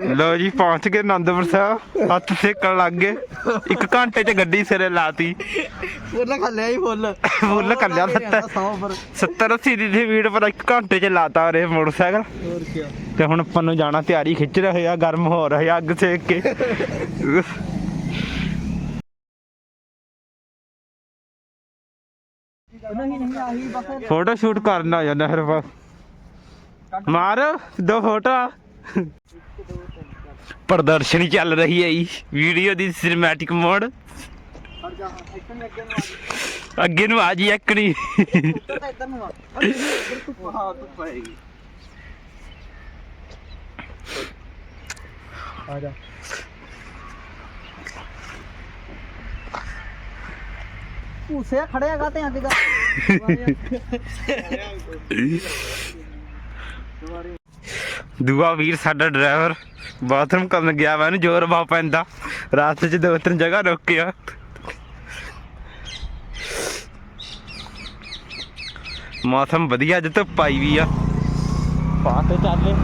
ਲੋ ਜੀ ਪਹੁੰਚ ਗਏ ਆਨੰਦਪੁਰ ਸਾਹਿਬ। ਹੱਥ ਸੇਕਣ ਲੱਗ ਗਏ। ਇੱਕ ਘੰਟੇ 'ਚ ਗੱਡੀ ਸਿਰੇ ਲਾਤੀ। ਫੁੱਲ ਖੱਲਿਆ ਹੀ ਫੁੱਲ। ਫੁੱਲ ਕੱਲਿਆ ਸੱਤਰ। 70 80 ਦੀ ਸਪੀਡ ਪਰ ਇੱਕ ਘੰਟੇ 'ਚ ਲਾਤਾ ਰੇ ਮੋਟਰਸਾਈਕਲ। ਹੋਰ ਕੀ ਤੇ ਹੁਣ ਆਪਾਂ ਨੂੰ ਜਾਣਾ ਤਿਆਰੀ ਖਿੱਚ ਰਹੇ ਆ ਗਰਮ ਹੋ ਰਹੇ ਆ ਅੱਗ ਸੇਕ ਕੇ। ਫੋਟੋ ਸ਼ੂਟ ਕਰਨਾ ਜਾਂਦਾ ਫਿਰ ਬਸ ਮਾਰ ਦੋ ਫੋਟੋ ਪ੍ਰਦਰਸ਼ਨੀ ਚੱਲ ਰਹੀ ਹੈ ਜੀ ਵੀਡੀਓ ਦੀ ਸਿਨੇਮੈਟਿਕ ਮੋਡ ਅੱਗੇ ਨੂੰ ਆ ਅੱਗੇ ਜੀ ਨੂੰ। ਆ ਜਾ ਖੜਿਆਗਾ ਤੇ ਅੱਜ ਦਾ ਦੂਆ ਵੀਰ ਸਾਡਾ ਡਰਾਈਵਰ ਬਾਥਰੂਮ ਕਰਨ ਗਿਆ ਮੈਂ ਇਹਨੂੰ ਜ਼ੋਰ ਬਾ ਪੈਂਦਾ। ਰਾਸਤੇ 'ਚ ਦੋ ਤਿੰਨ ਜਗ੍ਹਾ ਰੁਕਿਆ ਮੌਸਮ ਵਧੀਆ, ਅੱਜ ਧੁੱਪ ਆਈ ਵੀ ਆ। ਪਾ ਤੇ ਚੱਲੇ।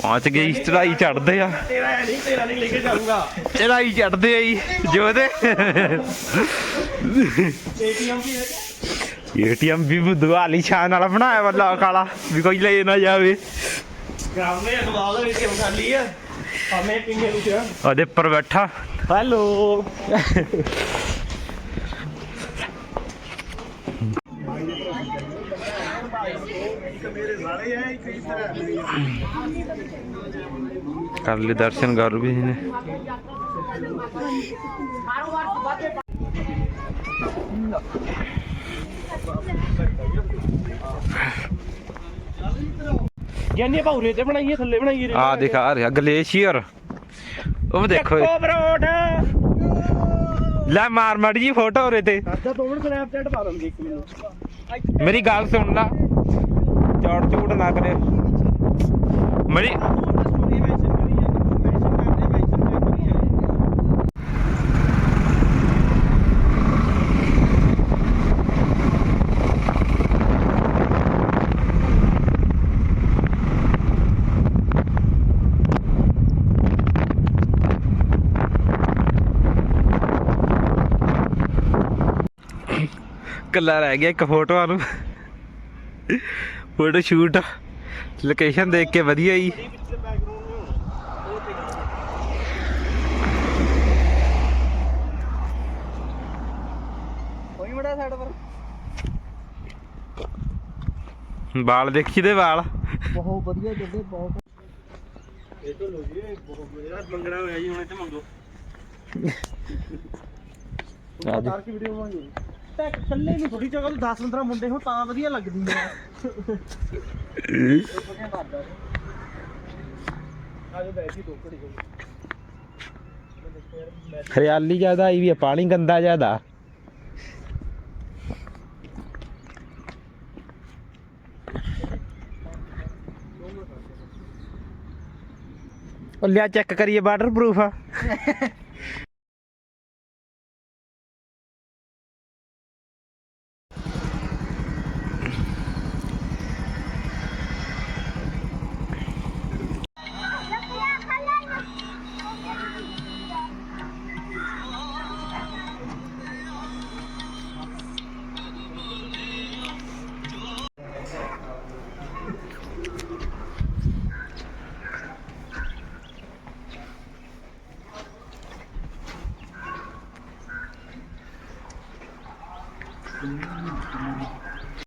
ਪਹੁੰਚ ਗਈ ਚੜਾਈ ਚੜਦੇ ਆ। ਤੇਰਾ ਨਹੀਂ ਤੇਰਾ ਨਹੀਂ ਲੈ ਕੇ ਜਾਊਂਗਾ ਚੜਾਈ ਚੜਦੇ ਆ ਜੀ ਜੋਦੇ ਏਟੀਐਮ ਵੀ ਹੈ ਏਟੀਐਮ ਵੀ ਛਾਨ ਵਾਲਾ ਬਣਾਇਆ ਵਾ ਕੋਈ ਲੈ ਨਾ ਜਾਵੇ। ਗ੍ਰਾਮ ਨੇ ਅਖਬਾਰ ਦੇ ਏਟੀਐਮ ਖਾਲੀ ਹੈ ਹਮੇ ਪਿੰਗੇ ਕਿਹਾ ਉਹਦੇ ਉੱਪਰ ਬੈਠਾ। ਹੈਲੋ। ਕਰ ਲਈ ਦਰਸ਼ਨ ਕਰ ਵੀ ਨੇ ਗਿਆਨੀ ਭੌਰੇ ਤੇ ਬਣਾਈਏ ਥੱਲੇ ਬਣਾਈਏ ਆ ਦਿਖਾ ਰਿਹਾ ਗਲੇਸ਼ੀਅਰ। ਉਹ ਦੇਖੋ ਲੈ ਮਾਰ ਮਾੜੀ ਜੀ ਫੋਟੋ ਉਰੇ ਤੇ। ਮੇਰੀ ਗੱਲ ਸੁਣ ਲਾ। ਚੌੜ ਚੂੜ ਨਾ ਕਰੇ। ਮੇਰੀ। ਕੱਲਾ ਰਹਿ ਗਿਆ ਇੱਕ ਫੋਟੋਆਂ ਨੂੰ। Photo shoot. ਲੋਕੇਸ਼ਨ ਦੇਖ ਕੇ ਵਧੀਆ ਹੀ ਕੋਈ ਮੜਾ ਸਾਈਡ ਪਰ। ਵਾਲ ਦੇਖੀ ਦੇ ਵਾਲ। ਬਹੁਤ ਵਧੀਆ ਜੱਗੇ ਬਹੁਤ। ਇਹ ਤੋਂ ਲੋ ਜੀ ਬਹੁਤ ਵਧੀਆ। ਮੰਗਣਾ ਹੋਇਆ ਜੀ ਹੁਣ ਇੱਥੇ ਮੰਗੋ। ਤਾਰ ਕੀ ਵੀਡੀਓ ਬਣਾਉਣੀ ਤਾਂ ਇਕੱਲੇ ਨੂੰ ਥੋੜੀ ਜਗ੍ਹਾ ਤੋਂ 10 15 ਮੁੰਡੇ ਹੋ ਤਾਂ ਵਧੀਆ ਲੱਗਦੀ ਹੈ ਵਧੀਆ ਆਜੋ ਬੈਠੀ ਦੋ ਘੜੀ ਹੋ ਹਰਿਆਲੀ ਜ਼ਿਆਦਾ ਆਈ ਵੀ ਹੈ ਪਾਣੀ ਗੰਦਾ ਜ਼ਿਆਦਾ। ਉਹ ਲਿਆ ਚੈੱਕ ਕਰੀਏ ਵਾਟਰਪ੍ਰੂਫ ਆ Hum, hum. hum.